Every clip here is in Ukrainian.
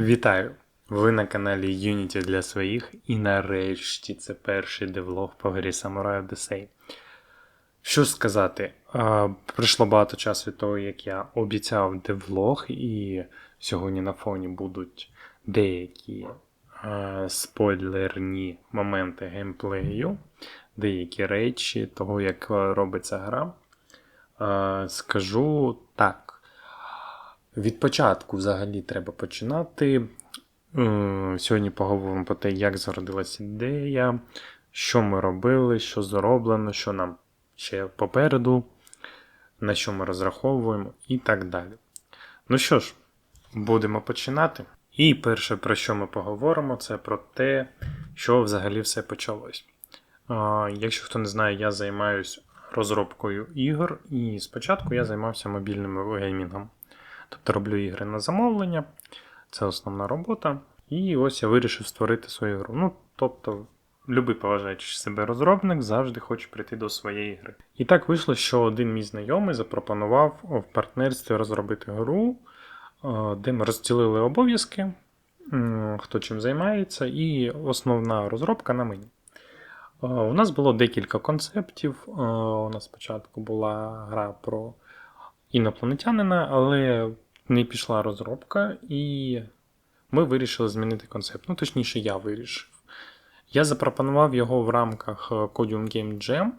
Вітаю! Ви на каналі Unity для своїх, і нарешті це перший девлог по грі Samurai Odyssey. Що сказати, а, пройшло багато часу від того, як я обіцяв девлог, і сьогодні на фоні будуть деякі спойлерні моменти геймплею, деякі речі того, як робиться гра. Скажу так. Від початку взагалі треба починати. Е, Сьогодні поговоримо про те, як зародилася ідея, що ми робили, що зроблено, що нам ще попереду, на що ми розраховуємо і так далі. Ну що ж, будемо починати. І перше, про що ми поговоримо, це про те, що взагалі все почалось. Якщо хто не знає, я займаюся розробкою ігор, і спочатку я займався мобільним геймінгом. Тобто роблю ігри на замовлення, це основна робота. І ось я вирішив створити свою гру. Ну, тобто, любий поважаючи себе розробник завжди хоче прийти до своєї гри. І так вийшло, що один мій знайомий запропонував в партнерстві розробити гру, е, де ми розділили обов'язки, хто чим займається, і основна розробка на мені. Е, У нас було декілька концептів. Е, У нас спочатку була гра про інопланетянина, але не пішла розробка, і ми вирішили змінити концепт. Ну, точніше, я вирішив. Я запропонував його в рамках е, Codium Game Jam.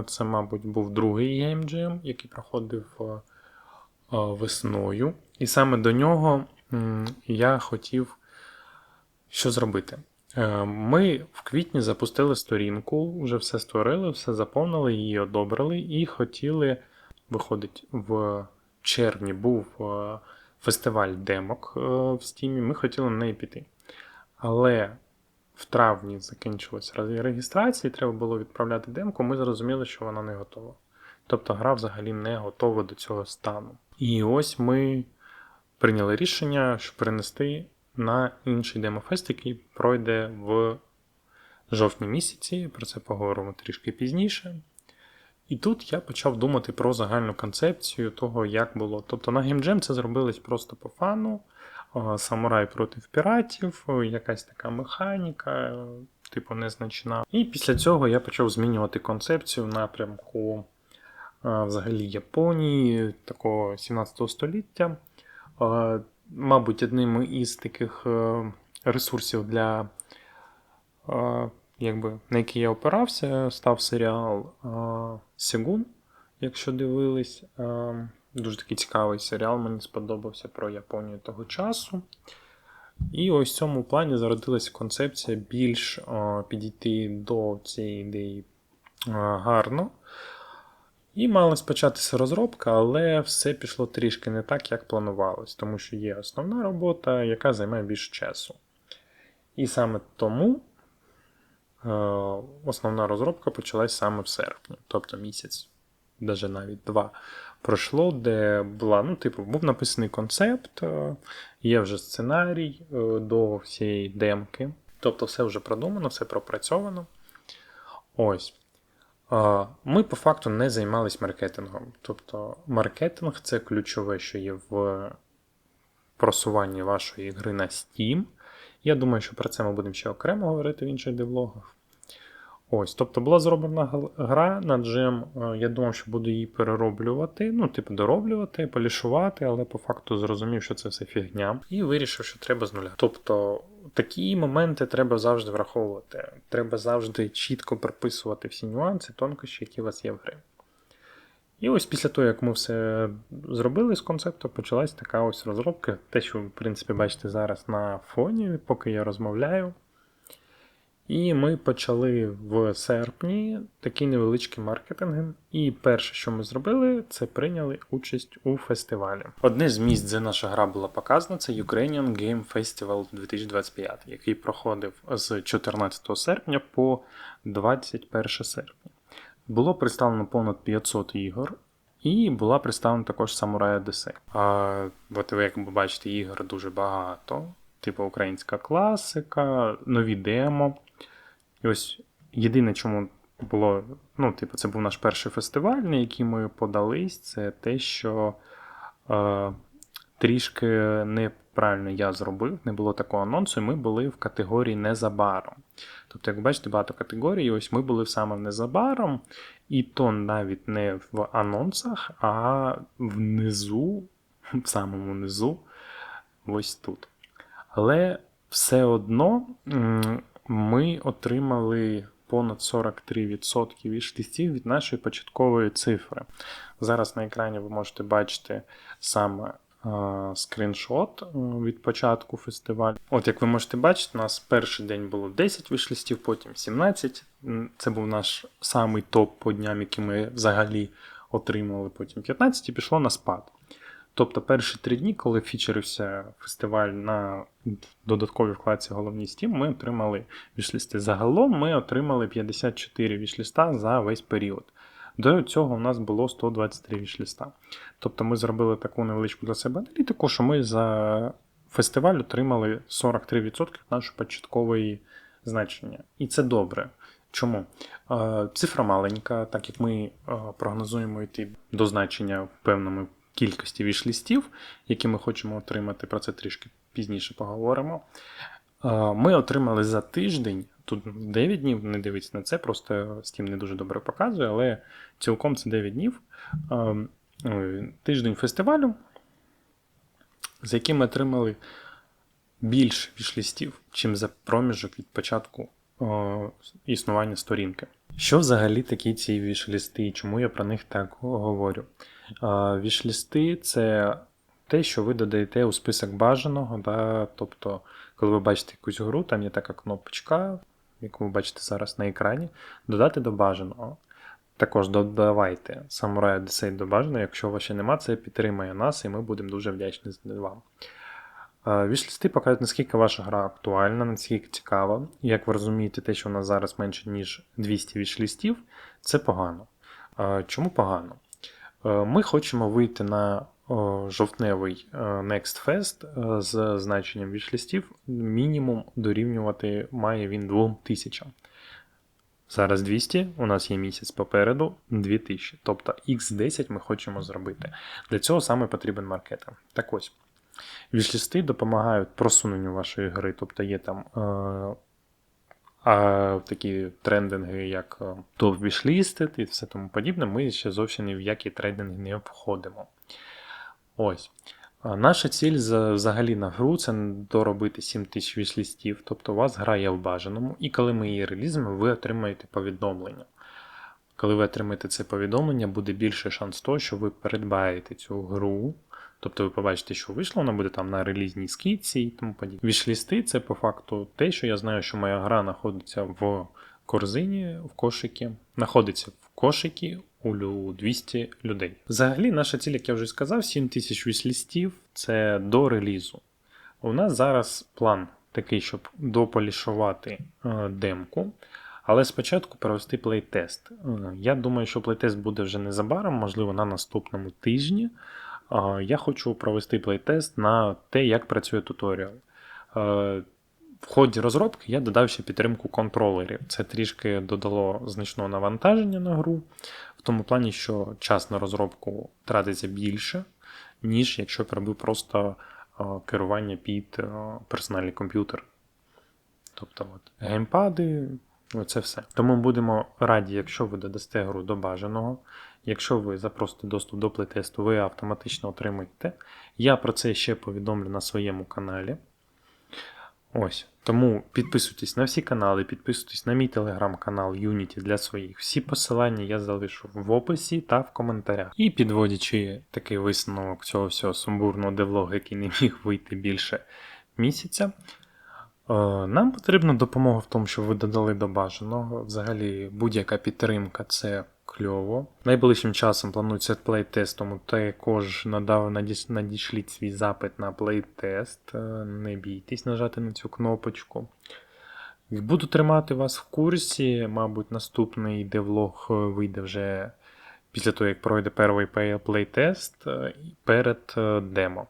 Е, Це, мабуть, був другий Game Jam, який проходив е, весною. І саме до нього я хотів що зробити. Ми в квітні запустили сторінку, вже все створили, все заповнили, її одобрили і хотіли, виходить, в червні був е, фестиваль демок е, в Стімі, ми хотіли на неї піти. Але в травні закінчилась реєстрація, треба було відправляти демку, ми зрозуміли, що вона не готова. Тобто гра взагалі не готова до цього стану. І ось ми прийняли рішення, що перенести на інший демофест, який пройде в жовтні місяці. Про це поговоримо трішки пізніше. І тут я почав думати про загальну концепцію того, як було. Тобто на геймджем це зробилось просто по фану. Самурай проти піратів, якась така механіка, е, типу незначна. І після цього я почав змінювати концепцію в напрямку взагалі Японії, такого 17 століття. Мабуть, одним із таких е, ресурсів для е, якби, на який я опирався, став серіал Сегун, якщо дивились. Е, Дуже такий цікавий серіал, мені сподобався про Японію того часу. І ось в цьому плані зародилася концепція більш е, підійти до цієї ідеї е, гарно. І мала початися розробка, але все пішло трішки не так, як планувалось, тому що є основна робота, яка займає більше часу. І саме тому основна розробка почалась саме в серпні, тобто місяць, навіть навіть два пройшло, де була, ну, типу, був написаний концепт, е, є вже сценарій е, до всієї демки. Тобто все вже продумано, все пропрацьовано. Ось. Ми по факту не займались маркетингом. Тобто, маркетинг це ключове, що є в просуванні вашої гри на Steam. Я думаю, що про це ми будемо ще окремо говорити в інших девлогах. Ось, тобто була зроблена гра на джем. Я думав, що буду її перероблювати, ну, типу, дороблювати, полішувати, але по факту зрозумів, що це все фігня. І вирішив, що треба з нуля. Тобто, такі моменти треба завжди враховувати. Треба завжди чітко прописувати всі нюанси, тонкощі, які у вас є в грі. І ось після того, як ми все зробили з концепту, почалась така ось розробка. Те, що ви, в принципі, бачите зараз на фоні, поки я розмовляю. І ми почали в серпні такий невеличкий маркетинг. І перше, що ми зробили, це прийняли участь у фестивалі. Одне з місць, де наша гра була показана, це Ukrainian Game Festival 2025, який проходив з 14 серпня по 21 серпня. Було представлено понад 500 ігор. І була представлена також Samurai Odyssey. А, от ви, як ви бачите, ігор дуже багато. Типу українська класика, нові демо. І ось єдине, чому було, ну, типу, це був наш перший фестиваль, на який ми подались, це те, що е, трішки не правильно я зробив, не було такого анонсу, і ми були в категорії незабаром. Тобто, як бачите, багато категорій, ось ми були саме незабаром, і то навіть не в анонсах, а внизу, в самому низу, ось тут. Але все одно ми отримали понад 43% вішлістів від нашої початкової цифри. Зараз на екрані ви можете бачити саме скріншот е, від початку фестивалю. От як ви можете бачити, у нас перший день було 10 вішлістів, потім 17. Це був наш самий топ по дням, які ми взагалі отримали. Потім 15 і пішло на спад. Тобто перші три дні, коли фічерився фестиваль на додатковій вкладці головні Steam, ми отримали вішлісти. Загалом ми отримали 54 вішліста за весь період. До цього у нас було 123 вішліста. Тобто ми зробили таку невеличку для себе аналітику, що ми за фестиваль отримали 43% нашої початкової значення. І це добре. Чому? Цифра маленька, так як ми прогнозуємо йти до значення певними кількості вішлістів, які ми хочемо отримати, про це трішки пізніше поговоримо. Ми отримали за тиждень, тут 9 днів, не дивіться на це, просто Steam не дуже добре показує, але цілком це 9 днів. Е, е, Тиждень фестивалю, за яким ми отримали більше вішлістів, чим за проміжок від початку е, існування сторінки. Що взагалі такі ці вішлісти і чому я про них так говорю? Е, Вішлісти це те, що ви додаєте у список бажаного. Да? Тобто, коли ви бачите якусь гру, там є така кнопочка, яку ви бачите зараз на екрані, додати до бажаного. Також додавайте Samurai Odyssey до бажаного, якщо вас ще нема, це підтримує нас, і ми будемо дуже вдячні вам. Е, Вішлісти показують, наскільки ваша гра актуальна, наскільки цікава. Як ви розумієте, те, що у нас зараз менше, ніж 200 вішлістів, це погано. Е, Чому погано? Е, Ми хочемо вийти на жовтневий е, Next Fest е, з значенням вішлістів. Мінімум дорівнювати має він 2000. Зараз 200, у нас є місяць попереду 2000. Тобто X10 ми хочемо зробити. Для цього саме потрібен маркетинг. Так ось. Вішлісти допомагають просуненню вашої гри, тобто є там е, а, такі трендинги, як е, топ вішлістед і все тому подібне, ми ще зовсім ні в які трендинги не входимо. Ось. Наша ціль взагалі на гру це доробити 7000 вішлістів, тобто у вас гра є в бажаному, і коли ми її релізимо, ви отримаєте повідомлення. Коли ви отримаєте це повідомлення, буде більше шанс того, що ви придбаєте цю гру. Тобто ви побачите, що вийшло, вона буде там на релізній скидці і тому подібне. Вішлісти це по факту те, що я знаю, що моя гра знаходиться в корзині, в кошикі, знаходиться в кошикі у 200 людей. Взагалі, наша ціль, як я вже сказав, 7000 вішлістів це до релізу. У нас зараз план такий, щоб дополішувати е, демку. Але спочатку провести плейтест. Е, Я думаю, що плейтест буде вже незабаром, можливо, на наступному тижні. Е, Я хочу провести плейтест на те, як працює туторіал. В ході розробки я додав ще підтримку контролерів. Це трішки додало значного навантаження на гру, в тому плані, що час на розробку тратиться більше, ніж якщо б робив просто керування під персональний комп'ютер. Тобто от, геймпади, це все. Тому будемо раді, якщо ви додасте гру до бажаного. Якщо ви запросите доступ до плейтесту, ви автоматично отримаєте. Я про це ще повідомлю на своєму каналі. Ось. Тому підписуйтесь на всі канали, підписуйтесь на мій телеграм-канал Unity для своїх. Всі посилання я залишу в описі та в коментарях. І підводячи такий висновок цього всього сумбурного девлогу, який не міг вийти більше місяця. Е, Нам потрібна допомога в тому, щоб ви додали до бажаного. Взагалі, будь-яка підтримка це кльово. Найближчим часом планується плейтест, тому також надав надішліть свій запит на плейтест. Е, Не бійтесь нажати на цю кнопочку. Буду тримати вас в курсі. Мабуть, наступний девлог вийде вже після того, як пройде перший плейтест е, перед демо.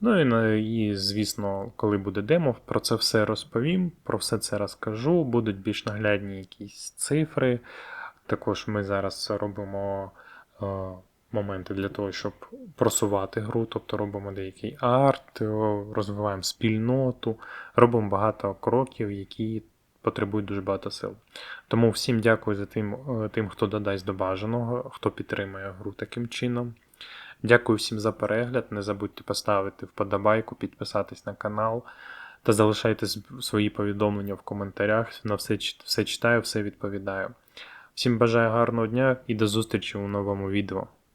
Ну і, звісно, коли буде демо, про це все розповім, про все це розкажу. Будуть більш наглядні якісь цифри. Також ми зараз робимо е, моменти для того, щоб просувати гру, тобто робимо деякий арт, розвиваємо спільноту, робимо багато кроків, які потребують дуже багато сил. Тому всім дякую за тим, е, тим, хто додасть до бажаного, хто підтримує гру таким чином. Дякую всім за перегляд. Не забудьте поставити вподобайку, підписатись на канал та залишайте свої повідомлення в коментарях. На все, все читаю, все відповідаю. Всім бажаю гарного дня і до зустрічі у новому відео.